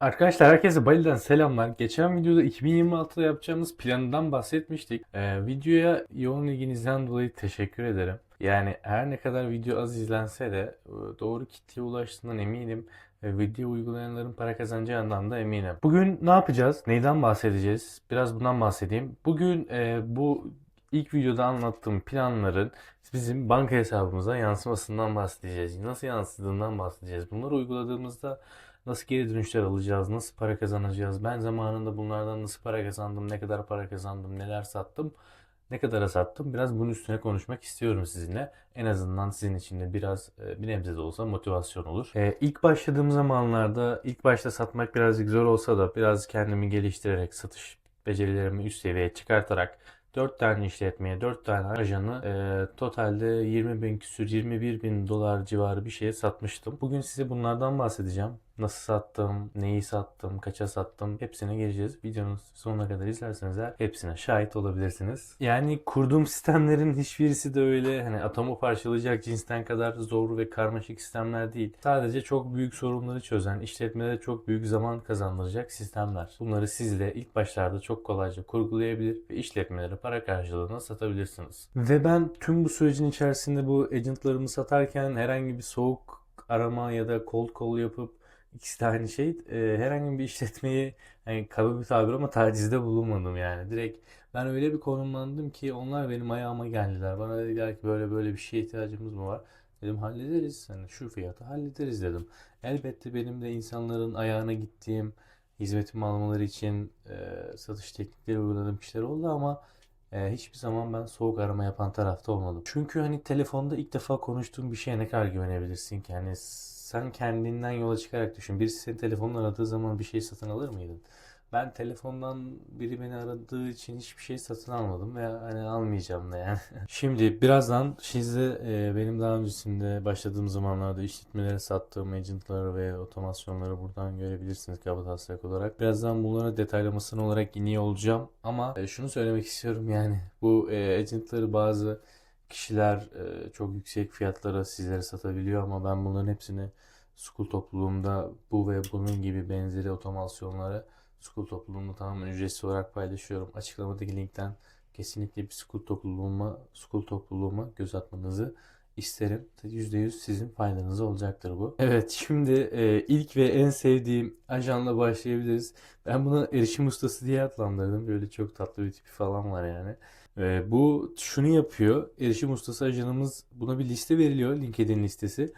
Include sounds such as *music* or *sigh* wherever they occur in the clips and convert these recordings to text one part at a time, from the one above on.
Arkadaşlar herkese Bali'den selamlar. Geçen videoda 2026'da yapacağımız planından bahsetmiştik. Ee, videoya yoğun ilginizden dolayı teşekkür ederim. Yani her ne kadar video az izlense de e, doğru kitleye ulaştığından eminim. Ve video uygulayanların para kazanacağından da eminim. Bugün ne yapacağız? Neyden bahsedeceğiz? Biraz bundan bahsedeyim. Bugün e, bu ilk videoda anlattığım planların bizim banka hesabımıza yansımasından bahsedeceğiz. Nasıl yansıdığından bahsedeceğiz. Bunları uyguladığımızda Nasıl geri dönüşler alacağız? Nasıl para kazanacağız? Ben zamanında bunlardan nasıl para kazandım? Ne kadar para kazandım? Neler sattım? Ne kadara sattım? Biraz bunun üstüne konuşmak istiyorum sizinle. En azından sizin için de biraz e, bir nebze de olsa motivasyon olur. E, ilk başladığım zamanlarda ilk başta satmak birazcık zor olsa da biraz kendimi geliştirerek satış becerilerimi üst seviyeye çıkartarak 4 tane işletmeye, 4 tane ajanı e, totalde 20 bin küsür 21 bin dolar civarı bir şeye satmıştım. Bugün size bunlardan bahsedeceğim. Nasıl sattım, neyi sattım, kaça sattım hepsine geleceğiz. Videonun sonuna kadar izlerseniz eğer hepsine şahit olabilirsiniz. Yani kurduğum sistemlerin hiçbirisi de öyle hani atomu parçalayacak cinsten kadar zor ve karmaşık sistemler değil. Sadece çok büyük sorunları çözen, işletmede çok büyük zaman kazandıracak sistemler. Bunları siz de ilk başlarda çok kolayca kurgulayabilir ve işletmeleri para karşılığında satabilirsiniz. Ve ben tüm bu sürecin içerisinde bu agentlarımı satarken herhangi bir soğuk arama ya da cold call yapıp İkisi de aynı şey. Ee, herhangi bir işletmeyi yani kaba bir tabir ama tacizde bulunmadım yani. Direkt ben öyle bir konumlandım ki onlar benim ayağıma geldiler. Bana dediler ki böyle böyle bir şeye ihtiyacımız mı var? Dedim hallederiz. Hani şu fiyatı hallederiz dedim. Elbette benim de insanların ayağına gittiğim, hizmetimi almaları için e, satış teknikleri uyguladığım kişiler oldu ama e, hiçbir zaman ben soğuk arama yapan tarafta olmadım. Çünkü hani telefonda ilk defa konuştuğum bir şeye ne kadar güvenebilirsin ki? Hani sen kendinden yola çıkarak düşün. Birisi seni telefonla aradığı zaman bir şey satın alır mıydın? Ben telefondan biri beni aradığı için hiçbir şey satın almadım ve hani almayacağım da yani. *laughs* Şimdi birazdan size e, benim daha öncesinde başladığım zamanlarda işletmelere sattığım agentları ve otomasyonları buradan görebilirsiniz kabataslak olarak. Birazdan bunlara detaylamasını olarak iniyor olacağım ama e, şunu söylemek istiyorum yani bu e, agentları bazı kişiler e, çok yüksek fiyatlara sizlere satabiliyor ama ben bunların hepsini School topluluğumda bu ve bunun gibi benzeri otomasyonları School topluluğumda tamamen ücretsiz olarak paylaşıyorum. Açıklamadaki linkten kesinlikle bir School topluluğuma, School topluluğuma göz atmanızı isterim. %100 sizin faydanıza olacaktır bu. Evet şimdi e, ilk ve en sevdiğim ajanla başlayabiliriz. Ben buna erişim ustası diye adlandırdım. Böyle çok tatlı bir tipi falan var yani. E, bu şunu yapıyor. Erişim ustası ajanımız buna bir liste veriliyor. LinkedIn listesi.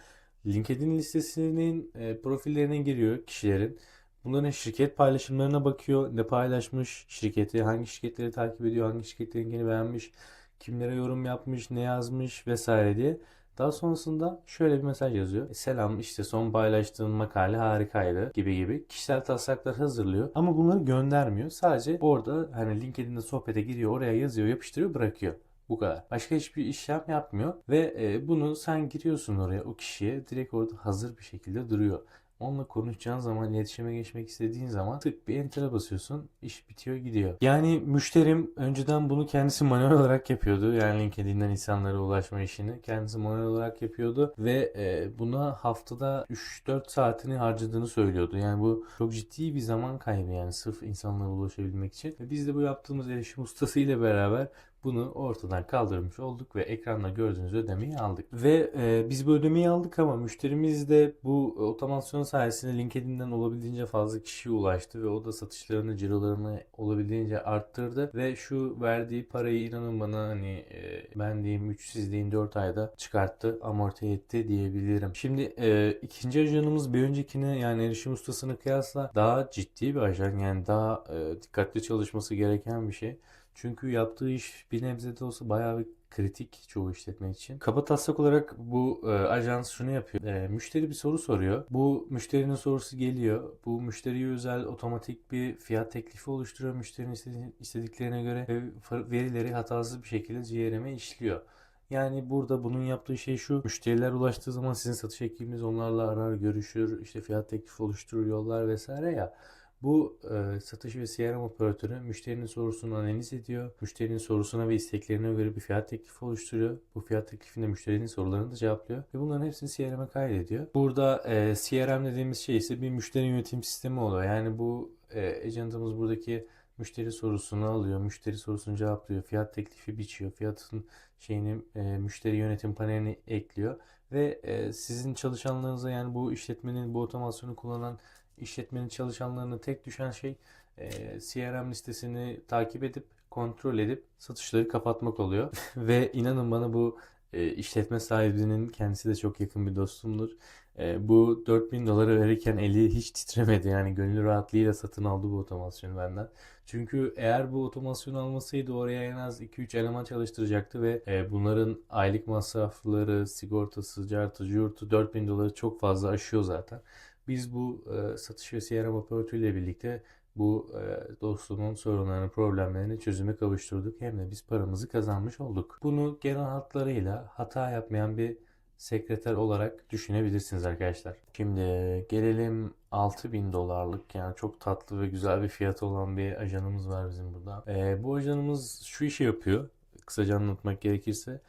LinkedIn listesinin e, profillerine giriyor kişilerin. Bunların şirket paylaşımlarına bakıyor. Ne paylaşmış şirketi, hangi şirketleri takip ediyor, hangi şirketlerinkini beğenmiş, kimlere yorum yapmış, ne yazmış vesaire diye. Daha sonrasında şöyle bir mesaj yazıyor. E, Selam işte son paylaştığın makale harikaydı gibi gibi kişisel taslaklar hazırlıyor. Ama bunları göndermiyor. Sadece orada hani LinkedIn'de sohbete giriyor, oraya yazıyor, yapıştırıyor, bırakıyor. Bu kadar. Başka hiçbir işlem yapmıyor ve e, bunu sen giriyorsun oraya o kişiye direkt orada hazır bir şekilde duruyor. Onunla konuşacağın zaman, iletişime geçmek istediğin zaman tık bir enter'a basıyorsun. iş bitiyor gidiyor. Yani müşterim önceden bunu kendisi manuel olarak yapıyordu. Yani LinkedIn'den insanlara ulaşma işini kendisi manuel olarak yapıyordu. Ve e, buna haftada 3-4 saatini harcadığını söylüyordu. Yani bu çok ciddi bir zaman kaybı yani sırf insanlara ulaşabilmek için. Ve biz de bu yaptığımız erişim ustası ile beraber bunu ortadan kaldırmış olduk ve ekranda gördüğünüz ödemeyi aldık. Ve e, biz bu ödemeyi aldık ama müşterimiz de bu otomasyon sayesinde LinkedIn'den olabildiğince fazla kişiye ulaştı ve o da satışlarını, cirolarını olabildiğince arttırdı ve şu verdiği parayı inanın bana hani e, ben diyeyim 3 siz deyin 4 ayda çıkarttı, amorti etti diyebilirim. Şimdi e, ikinci ajanımız bir öncekine yani erişim ustasını kıyasla daha ciddi bir ajan yani daha e, dikkatli çalışması gereken bir şey. Çünkü yaptığı iş bir nebze de olsa bayağı bir kritik çoğu işletme için. Kaba taslak olarak bu e, ajans şunu yapıyor. E, müşteri bir soru soruyor. Bu müşterinin sorusu geliyor. Bu müşteriye özel otomatik bir fiyat teklifi oluşturuyor müşterinin istediklerine göre ve verileri hatasız bir şekilde CRM'e işliyor. Yani burada bunun yaptığı şey şu. Müşteriler ulaştığı zaman sizin satış ekibiniz onlarla arar, görüşür, işte fiyat teklifi oluşturur, yollar vesaire ya. Bu e, satış ve CRM operatörü müşterinin sorusunu analiz ediyor. Müşterinin sorusuna ve isteklerine göre bir fiyat teklifi oluşturuyor. Bu fiyat teklifinde müşterinin sorularını da cevaplıyor ve bunların hepsini CRM'e kaydediyor. Burada e, CRM dediğimiz şey ise bir müşteri yönetim sistemi oluyor. Yani bu e, agentımız buradaki müşteri sorusunu alıyor, müşteri sorusunu cevaplıyor, fiyat teklifi biçiyor, fiyatın şeyini e, müşteri yönetim paneline ekliyor ve e, sizin çalışanlarınıza yani bu işletmenin bu otomasyonu kullanan işletmenin çalışanlarına tek düşen şey e, CRM listesini takip edip kontrol edip satışları kapatmak oluyor. *laughs* Ve inanın bana bu e, işletme sahibinin kendisi de çok yakın bir dostumdur. E, bu 4000 doları verirken eli hiç titremedi. Yani gönül rahatlığıyla satın aldı bu otomasyonu benden. Çünkü eğer bu otomasyonu almasaydı oraya en az 2-3 eleman çalıştıracaktı ve e, bunların aylık masrafları, sigortası, cartı, yurtu 4000 doları çok fazla aşıyor zaten. Biz bu e, satış ve CRM operatörüyle birlikte bu e, dostumun sorunlarını, problemlerini çözüme kavuşturduk. Hem de biz paramızı kazanmış olduk. Bunu genel hatlarıyla hata yapmayan bir sekreter olarak düşünebilirsiniz arkadaşlar. Şimdi gelelim 6000 dolarlık yani çok tatlı ve güzel bir fiyatı olan bir ajanımız var bizim burada. E, bu ajanımız şu işi yapıyor. Kısaca anlatmak gerekirse.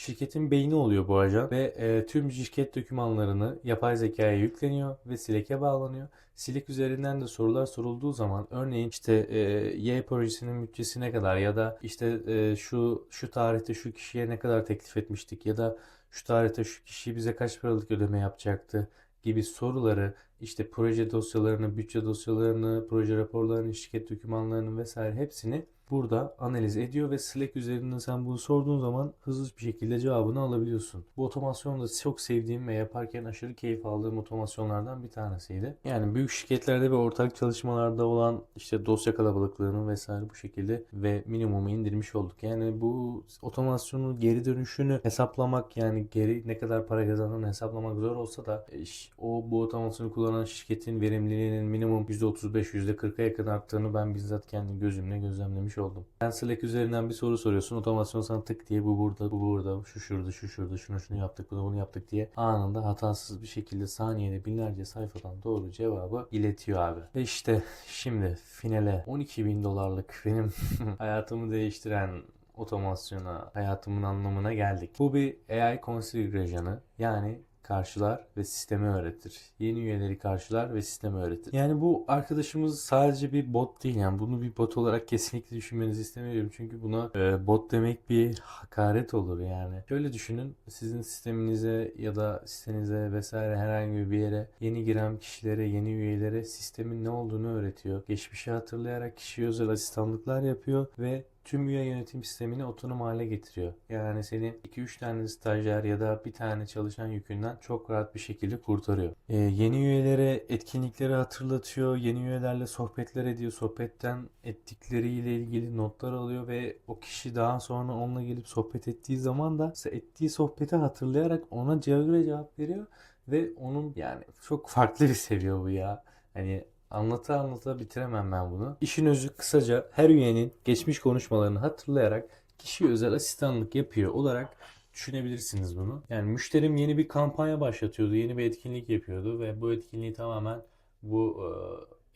Şirketin beyni oluyor bu ajan ve e, tüm şirket dokümanlarını yapay zekaya yükleniyor ve Slack'e bağlanıyor. Slack üzerinden de sorular sorulduğu zaman örneğin işte e, Y projesinin bütçesi ne kadar ya da işte e, şu şu tarihte şu kişiye ne kadar teklif etmiştik ya da şu tarihte şu kişi bize kaç paralık ödeme yapacaktı gibi soruları işte proje dosyalarını, bütçe dosyalarını, proje raporlarını, şirket dokümanlarını vesaire hepsini burada analiz ediyor ve Slack üzerinden sen bunu sorduğun zaman hızlı bir şekilde cevabını alabiliyorsun. Bu otomasyon da çok sevdiğim ve yaparken aşırı keyif aldığım otomasyonlardan bir tanesiydi. Yani büyük şirketlerde ve ortak çalışmalarda olan işte dosya kalabalıklığını vesaire bu şekilde ve minimumu indirmiş olduk. Yani bu otomasyonun geri dönüşünü hesaplamak yani geri ne kadar para kazandığını hesaplamak zor olsa da e, o bu otomasyonu kullanan şirketin verimliliğinin minimum %35 %40'a yakın arttığını ben bizzat kendi gözümle gözlemlemiş oldum. Sen Slack üzerinden bir soru soruyorsun. Otomasyon sana tık diye bu burada, bu burada, şu şurada, şu şurada, şunu şunu yaptık, bunu bunu yaptık diye anında hatasız bir şekilde saniyede binlerce sayfadan doğru cevabı iletiyor abi. Ve işte şimdi finale 12 bin dolarlık benim *laughs* hayatımı değiştiren otomasyona, hayatımın anlamına geldik. Bu bir AI config ajanı. Yani karşılar ve sistemi öğretir. Yeni üyeleri karşılar ve sistemi öğretir. Yani bu arkadaşımız sadece bir bot değil. Yani bunu bir bot olarak kesinlikle düşünmenizi istemiyorum. Çünkü buna e, bot demek bir hakaret olur yani. Şöyle düşünün. Sizin sisteminize ya da sitenize vesaire herhangi bir yere yeni giren kişilere, yeni üyelere sistemin ne olduğunu öğretiyor. Geçmişi hatırlayarak kişiye özel asistanlıklar yapıyor ve tüm üye yönetim sistemini otonom hale getiriyor. Yani seni 2-3 tane stajyer ya da bir tane çalışan yükünden çok rahat bir şekilde kurtarıyor. Ee, yeni üyelere etkinlikleri hatırlatıyor. Yeni üyelerle sohbetler ediyor. Sohbetten ettikleriyle ilgili notlar alıyor ve o kişi daha sonra onunla gelip sohbet ettiği zaman da ettiği sohbeti hatırlayarak ona göre cevap veriyor ve onun yani çok farklı bir seviye bu ya. Hani Anlata anlata bitiremem ben bunu. İşin özü kısaca her üyenin geçmiş konuşmalarını hatırlayarak kişi özel asistanlık yapıyor olarak düşünebilirsiniz bunu. Yani müşterim yeni bir kampanya başlatıyordu, yeni bir etkinlik yapıyordu ve bu etkinliği tamamen bu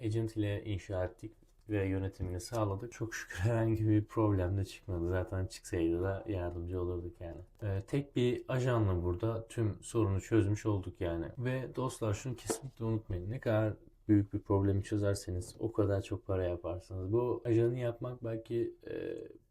e, agent ile inşa ettik ve yönetimini sağladık. Çok şükür *laughs* herhangi bir problem de çıkmadı. Zaten çıksaydı da yardımcı olurduk yani. Ee, tek bir ajanla burada tüm sorunu çözmüş olduk yani. Ve dostlar şunu kesinlikle unutmayın. Ne kadar büyük bir problemi çözerseniz o kadar çok para yaparsınız. Bu ajanı yapmak belki e,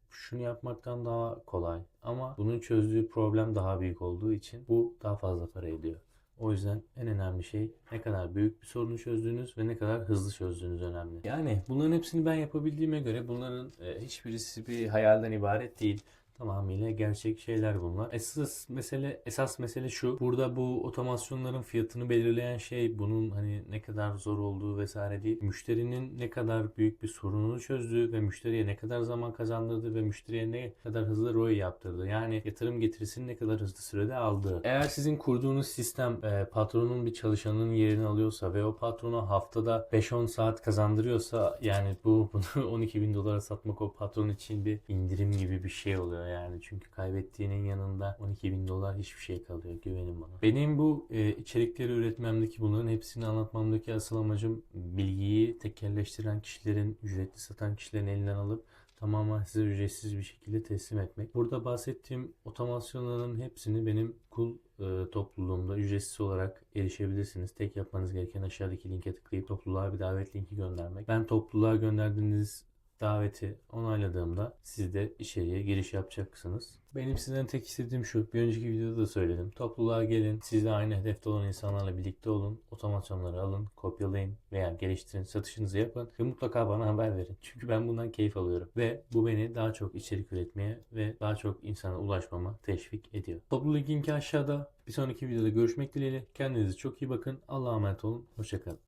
şunu yapmaktan daha kolay ama bunun çözdüğü problem daha büyük olduğu için bu daha fazla para ediyor. O yüzden en önemli şey ne kadar büyük bir sorunu çözdüğünüz ve ne kadar hızlı çözdüğünüz önemli. Yani bunların hepsini ben yapabildiğime göre bunların e, hiçbirisi bir hayalden ibaret değil. Tamamıyla gerçek şeyler bunlar. Esas mesele esas mesele şu. Burada bu otomasyonların fiyatını belirleyen şey bunun hani ne kadar zor olduğu vesaire değil. Müşterinin ne kadar büyük bir sorununu çözdüğü ve müşteriye ne kadar zaman kazandırdığı ve müşteriye ne kadar hızlı ROI yaptırdığı. Yani yatırım getirisini ne kadar hızlı sürede aldığı. Eğer sizin kurduğunuz sistem e, patronun bir çalışanının yerini alıyorsa ve o patrona haftada 5-10 saat kazandırıyorsa yani bu *laughs* bunu 12 bin dolara satmak o patron için bir indirim gibi bir şey oluyor oluyor yani. Çünkü kaybettiğinin yanında 12 bin dolar hiçbir şey kalıyor. Güvenin bana. Benim bu e, içerikleri üretmemdeki bunların hepsini anlatmamdaki asıl amacım bilgiyi tekelleştiren kişilerin, ücretli satan kişilerin elinden alıp tamamen size ücretsiz bir şekilde teslim etmek. Burada bahsettiğim otomasyonların hepsini benim kul e, topluluğumda ücretsiz olarak erişebilirsiniz. Tek yapmanız gereken aşağıdaki linke tıklayıp topluluğa bir davet linki göndermek. Ben topluluğa gönderdiğiniz daveti onayladığımda siz de içeriye giriş yapacaksınız. Benim sizden tek istediğim şu. Bir önceki videoda da söyledim. Topluluğa gelin. Sizle aynı hedefte olan insanlarla birlikte olun. Otomasyonları alın, kopyalayın veya geliştirin. Satışınızı yapın ve mutlaka bana haber verin. Çünkü ben bundan keyif alıyorum. Ve bu beni daha çok içerik üretmeye ve daha çok insana ulaşmama teşvik ediyor. Topluluk linki aşağıda. Bir sonraki videoda görüşmek dileğiyle. Kendinize çok iyi bakın. Allah'a emanet olun. Hoşçakalın.